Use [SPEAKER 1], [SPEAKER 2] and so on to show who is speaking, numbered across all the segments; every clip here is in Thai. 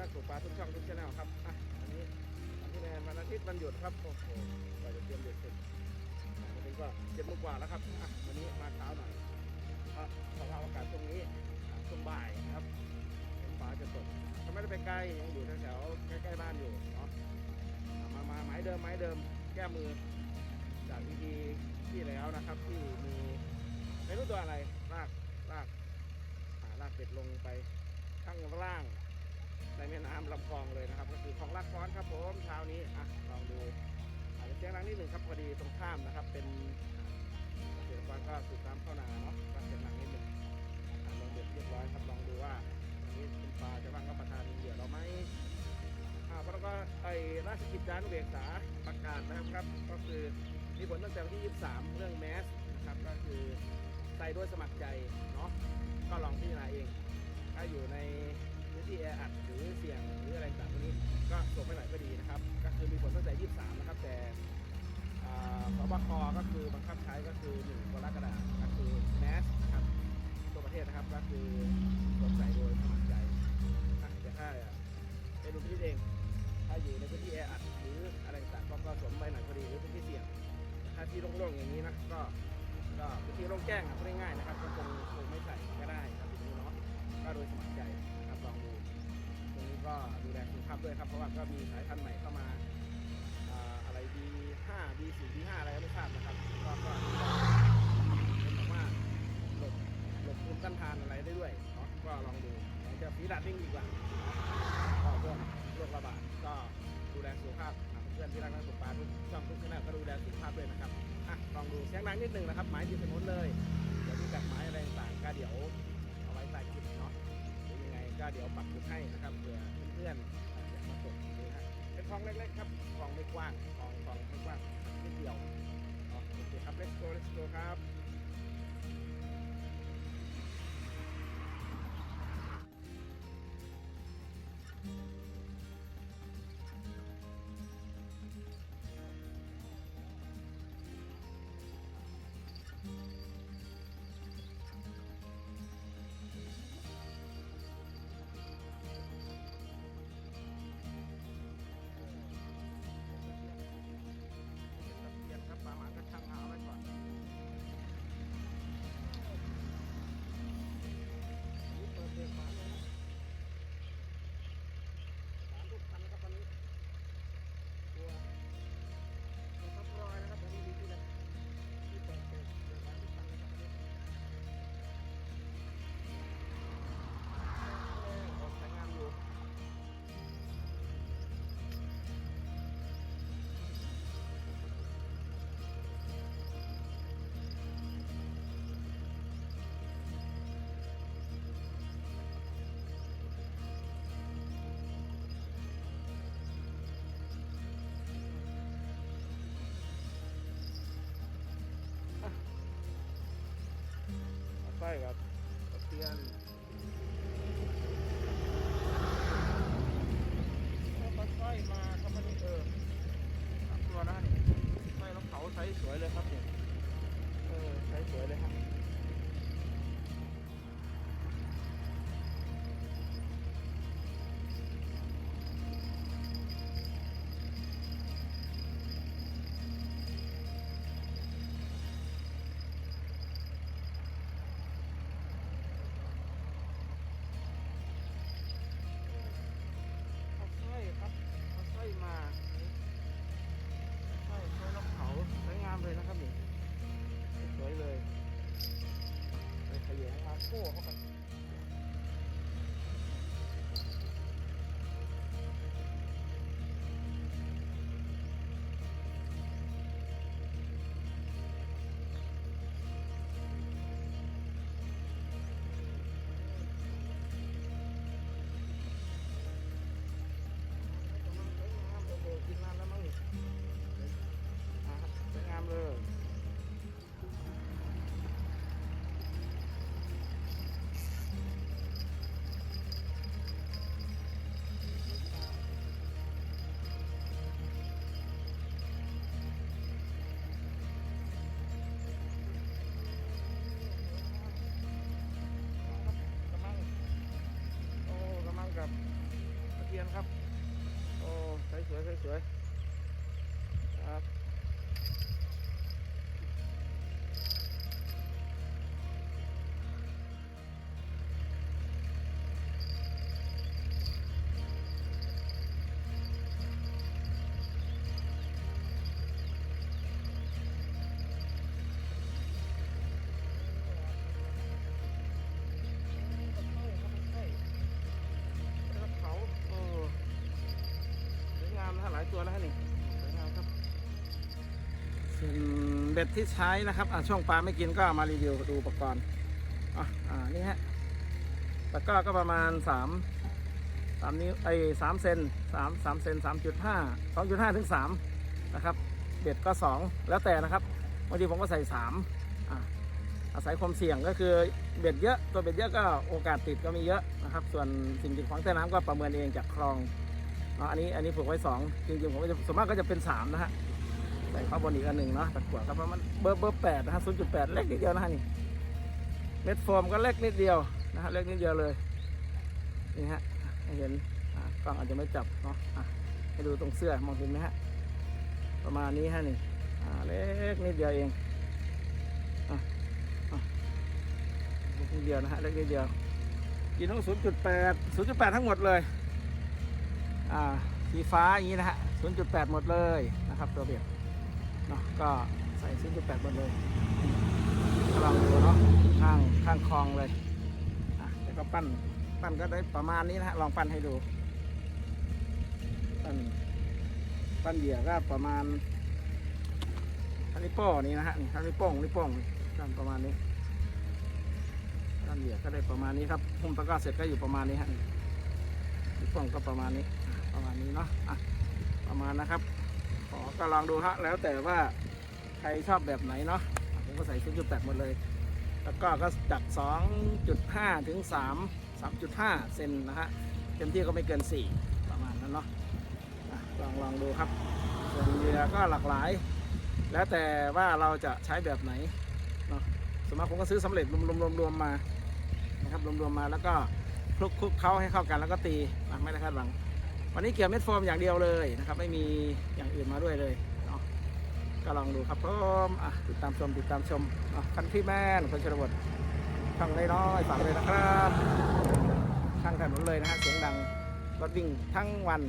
[SPEAKER 1] นักตกปลาทุกช่องทุกชแนลครับอะอันนี้อันนี้แนนวันอาทิตย์วันหยุดครับโอ้โหกว่าจะเตรียมเด็กเสร็จวันนี้ก็เจ็ดโมงกว่าแล้วครับอะวันนี้มาเช้าหน่อยเพราะสภาพอากาศตรงนี้ช่วงบ่ายครับเห็นฟ้าจะตกก็ไม่ได้ไปไกลยังอยู่แถวๆใกล้ๆบ้านอยู่เนาะมามาไม้เดิมไม้เดิมแก้มือ จากอีพีที่แล้วนะครับ ที่มีไม่รู้ตัวอะไรลากลากอ่าลากเป็ดลงไปข้างล่าง ในแม่น้ำลำคลองเลยนะครับ ก็คือคลองลาดซ้อนครับผมเช้านี้อะลองดูอาจจะเสียงดังนิดหนึ่งครับพอดีตรงข้ามนะครับ เป็นเกษตรกรก็สูบน้ำเข้านาเนาะก็เสียงดังนิดหนึ่งอะลงเด็ดเรียบร้อยครับลองดูว่าวันนี้คุณปลาจะว่างรับประทานเหยื่อเราไหมอ่าเพราะก็ไอ้ราชกิจจานุเบกษาประกาศนะครับ ก็คือมีผลตั้งแต่วันที่ 23 เรื่องแมสนะครับก็คือใส่ด้วยสมัครใจเนาะก็ลองพิจารณาเองถ้าอยู่ใน ที่แออัดหรือเสี่ยงหรืออะไรต่างๆพวกนี้ก็ส่งไปหน่อยก็ดีนะครับ ก็คือมีผลตั้งแต่ 23 นะครับ แต่อ่าสบคก็คือบังคับใช้ก็คือ1กรกฎาคมก็คือแมสนะครับตัวประเทศนะครับก็คือสวมใส่โดยสมัครใจอะแต่ถ้าเป็นพื้นที่เอง ถ้าอยู่ในพื้นที่แออัดหรืออะไรต่างๆก็ก็สวมไปหน่อยก็ดีหรือพื้นที่เสี่ยง ถ้าที่โล่งๆอย่างนี้นะก็ก็พื้นที่โล่งแจ้งอะพูดง่ายๆนะครับก็คงคงไม่ใส่ก็ได้ครับทีนี้เนาะก็โดยสมัครใจนะครับลองดู ก็ดูแลสุขภาพด้วยครับ เพราะว่าก็มีสายพันธุ์ใหม่เข้ามาอ่าอะไร B5 B4 B5 อะไรก็ไม่ทราบนะครับก็ก็เป็นแบบว่าหลบหลบภูมิต้านทานอะไรได้ด้วยเนาะก็ลองดูเราจะฟีดัดดิ้งดีกว่าก็พวกโรคระบาดก็ดูแลสุขภาพเพื่อนที่รักนักตกปลาทุกช่องทุกชแนลก็ดูแลสุขภาพด้วยนะครับอะลองดูเสียงดังนิดนึงนะครับ หมายอยู่ถนเลยเดี๋ยวที่กัดหมายอะไรต่างๆก็เดี๋ยว ก็เดี๋ยวปรับปรุงให้นะครับเผื่อเพื่อนๆอยากมาตกนี่ฮะเป็นคลองเล็กๆครับคลองไม่กว้างคลองคลองไม่กว้างนิดเดียวโอเคครับ let's go let's go ครับ ครับตะเพียน ย ตัวแล้วนี่สวยงามครับส่วนเบ็ดที่ใช้นะครับอะช่วงปลาไม่กินก็มารีวิวดูอุปกรณ์อะอ่านี่ฮะตะกร้อก็ประมาณสามสามนิ้วไอ้สามเซนสามสามเซนสามจุดห้าสองจุดห้าถึงสามนะครับเบ็ดก็สองแล้วแต่นะครับบางทีผมก็ใส่สามอะอาศัยความเสี่ยงก็คือเบ็ดเยอะตัวเบ็ดเยอะก็โอกาสติดก็มีเยอะนะครับ ส่วนสิ่งกีดขวางใต้น้ำก็ประเมินเองจากคลอง นาะอันนี้อันนี้ผูกไว้สองจริงๆผมก็จะส่วนมากก็จะเป็นสามนะฮะใส่ข้าวบนอีกอันหนึ่งเนาะตะกั่วก็ประมาณเบอร์เบอร์แปดนะฮะศูนย์จุดแปดเล็กนิดเดียวนะฮะนี่เม็ดโฟมก็เล็กนิดเดียวนะฮะเล็กนิดเดียวเลยนี่ฮะเห็นกล้องอาจจะไม่จับเนาะให้ดูตรงเสื้อมองเห็นไหมฮะประมาณนี้ฮะนี่เล็กนิดเดียวเองอะอะเล็กนิดเดียวนะฮะเล็กนิดเดียวกินต้งศูนย์จุดแปดศูนย์จุดแปดทั้งหมดเลย สีฟ้าอย่างนี้นะฮะ 0.8 หมดเลยนะครับตัวเบียดเนาะก็ใส่ 0.8 หมดเลยลองดูเนาะข้างข้างคลองเลยอะแล้วก็ปั้นปั้นก็ได้ประมาณนี้นะฮะลองปั้นให้ดูปั้นปั้นเหยื่อก็ประมาณทันนิวโป้นี่นะฮะนี่ทันนิวโป้งนิ้วโป้งนี่ปั้นประมาณนี้ปั้นเหยื่อก็ได้ประมาณนี้ครับหุ้มตะกร้อเสร็จก็อยู่ประมาณนี้ฮะนิ้วโป้งก็ประมาณนี้ ประมาณนี้เนาะอะประมาณนะครับขอก็ลองดูฮะแล้วแต่ว่าใครชอบแบบไหนเนาะะผมก็ใส่ชุดจุดแปดหมดเลย แล้วก็ก็จัด 2.5 ถึง 3 3.5 เซนนะฮะเต็มที่ก็ไม่เกิน 4 ประมาณนั้นเนาะอะลองลองดูครับส่วนเหยื่อก็หลากหลาย แล้วแต่ว่าเราจะใช้แบบไหนเนาะส่วนมากผมก็ซื้อสำเร็จรวมรวมรวมๆมานะครับรวมรวมๆมาแล้วก็คลุกคลุกเขาให้เข้ากันแล้วก็ตีไม่ได้คาดหวัง วันนี้เกี่ยวเม็ดโฟมอย่างเดียวเลยนะครับ ไม่มีอย่างอื่นมาด้วยเลยเนาะก็ลองดูครับผมอะติดตามชมติดตามชมอะคันที่แม่นคนชนบทช่างน้อยๆฝากเลยนะครับข้างถนนเลยนะฮะเสียงดังรถวิ่งทั้งวัน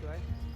[SPEAKER 1] ส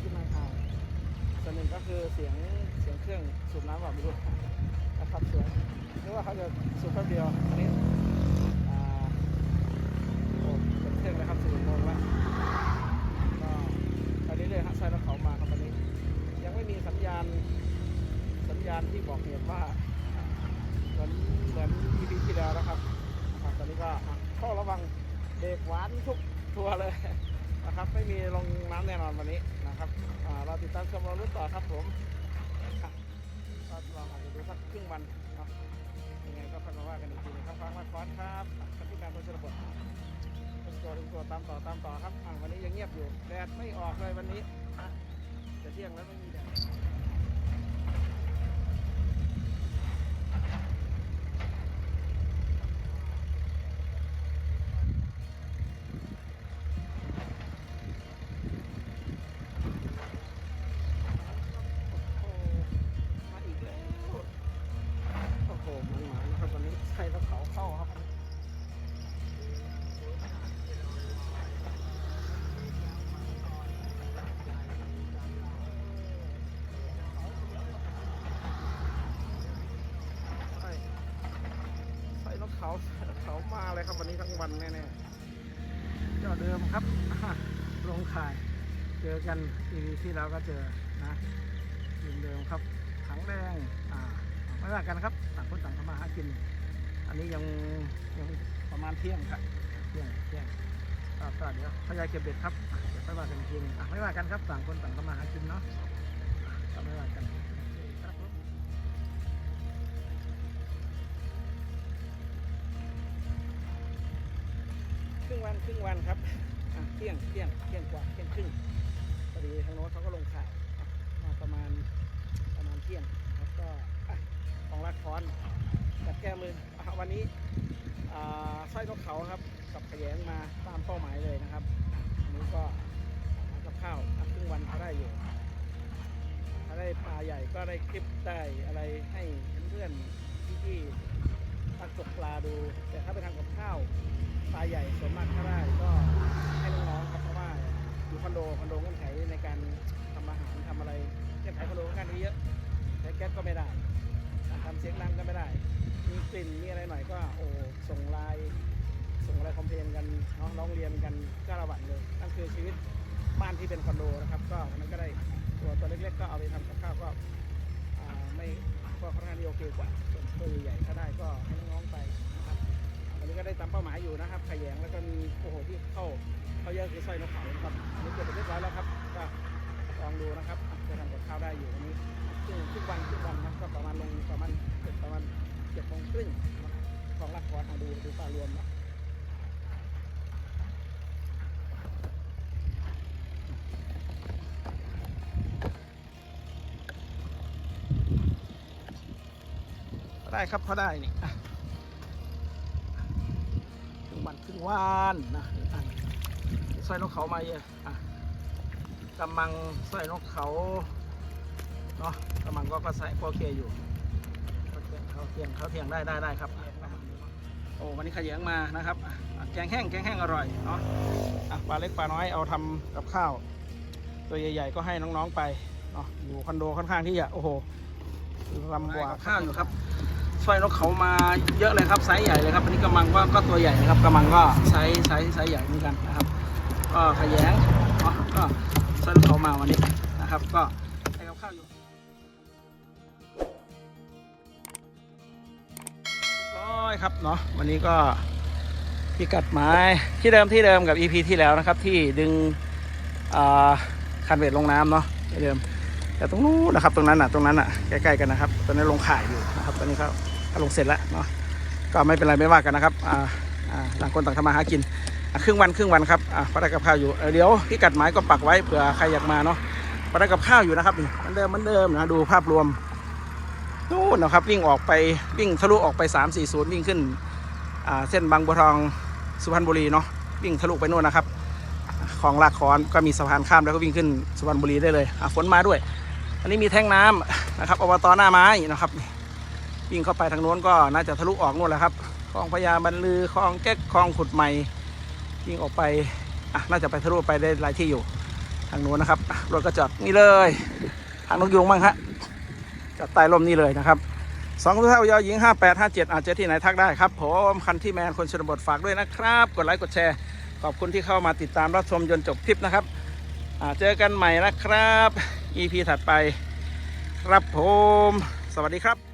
[SPEAKER 1] กินก็กินห่างส่วนหนึ่งก็คือเสียงเสียงเครื่องสูบน้ำแบบไม่รู้นะครับเสียงนึกว่าเขาจะสูบแป๊บเดียวอันนี้โอ้เป็นเครื่องนะครับสูบโมงแล้วก็ตอนนี้เลยฮะใส่รถเขามาครับตอนนี้ ยังไม่มีสัญญาณสัญญาณที่บอกเหตุว่าเหมือนเหมือน EP ที่แล้วนะครับครับตอนนี้ก็ข้อระวังเบรกหวานทุกทัวร์เลย นะครับ ไม่มีลงน้ำแน่นอนวันนี้นะครับเราติดตามชมเราลุ้นต่อครับผมเราลองอาจจะดูสักครึ่งวันครับยังไงก็ค่อยมาว่ากันอีกทีนะครับฟังมาคอนครับคันที่การคนชนบทถึงตัวถึงตัวตามต่อตามต่อครับวันนี้ยังเงียบอยู่แดดไม่ออกเลยวันนี้จะเที่ยงแล้วไม่มี เขามาเลยครับวันนี้ทั้งวันแน่ๆเจ้าเดิมครับลงข่าย เจอกันทีที่แล้วก็เจอนะทีมเดิมครับถังแดงอ่าไม่ว่ากันครับต่างคนต่างทำมาหากิน อันนี้ยังยังประมาณเที่ยงครับเที่ยงเที่ยงก็ก็เดี๋ยวพยายเก็บเบ็ดครับเดี๋ยวไม่ว่ากันอีกทีนึงไม่ว่ากันครับต่างคนต่างทำมาหากินเนาะไม่ว่ากัน รึ่งวันครึ่งวันครับเที่ยงเที่ยงเที่ยงกว่าเที่ยงครึ่งพอดีทางโน้นเขาก็ลงข่ายอะมาประมาณประมาณเที่ยงแล้วก็ของรัดค้อนจัดแก้มือวันนี้สร้อยนกเขาครับกับขยงมาตามเป้าหมายเลยนะครับอันนี้ก็กับข้าวครึ่งวันเขาได้อยู่ถ้าได้ปลาใหญ่ก็ได้คลิปได้อะไรให้เพื่อนๆพี่ๆตักตกปลาดู แต่ถ้าไปทำกับข้าว ปลาใหญ่ส่วนมากถ้าได้ก็ให้น้องๆครับเพราะว่าอยู่คอนโดคอนโดเงื่อนไขในการทำอาหารทำอะไรเงื่อนไขคอนโดค่อนข้างที่เยอะใช้แก๊สก็ไม่ได้ทำเสียงดังก็ไม่ได้ มีกลิ่นมีอะไรหน่อยก็โอ้ส่งไลน์ส่งอะไรคอมเพลนกันเนาะร้องเรียนกันก็ระหวั่นเลยนั่นคือชีวิตบ้านที่เป็นคอนโดนะครับ ก็วันก็ได้ตัวตัวเล็กๆก็เอาไปทำกับข้าวก็ไม่ก็ค่อนข้างโอเคกว่าส่วนตัวใหญ่ถ้าได้ก็ให้น้องๆไป เป้าหมายอยู่นะครับขยงแล้วก็มีโอ้โหที่เข้าเขาเยอะคือสร้อยนกเขานะครับนนี้เก็บไปเรียบร้อยแล้วครับก็ลองดูนะครับจะทำกับข้าวได้อยู่วันนี้ครึ่งครึ่งวันครึ่งวันนะก็ประมาณลงประมาณเจ็ดประมาณเจ็ดโมงครึ่งของรักคอนเอาดูดูปลารวมนะได้ครับพอได้นี่ อะครึ่งวันนะอะสร้อยนกเขามาเยอะอะกำมังใสร้อยนกเขาเนาะกำมังก็ก็ใส่โอเคอยู่เขาเทียงเขาเทียงได้ได้ได้ครับโอ้วันนี้ขยงมานะครับแกงแห้งแกงแห้งอร่อยเนาะอะปลาเล็กปลาน้อยเอาทำกับข้าว ตัวใหญ่ๆก็ให้น้องๆไปเนาะอยู่คอนโดค่อนข้างที่จะโอ้โหลำบากข้าวอยู่ครับ สร้อยนกเขามาเยอะเลยครับไซส์ใหญ่เลยครับอันนี้กำมังก็ก็ตัวใหญ่นะครับกำมังก็ไซส์ไซส์ไซส์ใหญ่เหมือนกันนะครับ ก็ขยงเนาะก็สร้อยนกเขามาวันนี้นะครับ ก็ให้กับข้าวอยู่ร้อยครับเนาะวันนี้ก็พิกัดหมายที่เดิมที่เดิมกับ EP ที่แล้วนะครับ ที่ดึงอ่าคันเวทลงน้ำเนาะที่เดิมแต่ตรงนู้นนะครับตรงนั้นอะตรงนั้นอะใกล้ๆกันนะครับ ตอนนี้ลงข่ายอยู่นะครับ ตอนนี้เขาเขา ลงเสร็จแล้วเนาะก็ไม่เป็นไรไม่ว่ากันนะครับอ่าอ่าต่างคนต่างทำมาหากินครึ่งวันครึ่งวันครับอ่าพอได้กับข้าวอยู่เดี๋ยวพี่กัดหมายก็ปักไว้เผื่อใครอยากมาเนาะพอได้กับข้าวอยู่นะครับนี่เหมือนเดิมเหมือนเดิมนะดูภาพรวมนู่นนะครับวิ่งออกไปวิ่งทะลุออกไป 3 4 0 วิ่งขึ้นอ่าเส้นบางบัวทองสุพรรณบุรีเนาะวิ่งทะลุไปนู่นนะครับของลากคอนก็มีสะพานข้ามแล้วก็วิ่งขึ้นสุพรรณบุรีได้เลยอะฝนมาด้วย อันนี้มีแท่งน้ำนะครับอบตหน้าไม้นะครับ วิ่งเข้าไปทางโน้นก็น่าจะทะลุออกนู่นแหละครับคลองพญาบรรลือคลองแก๊กคลองขุดใหม่วิ่งออกไปอะน่าจะไปทะลุไปได้หลายที่อยู่ทางโน้นนะครับรถก็จอดนี่เลย ทางนกยุงบ้างฮะจอดใต้ร่มนี่เลยนะครับสองเท่ายาหญิง 5857 อาจจะที่ไหนทักได้ครับผมคันที่แมนคนชนบทฝากด้วยนะครับ กดไลค์กดแชร์ ขอบคุณที่เข้ามาติดตามรับชมจนจบคลิปนะครับอ่าเจอกันใหม่นะครับ EP ถัดไป ครับผม สวัสดีครับ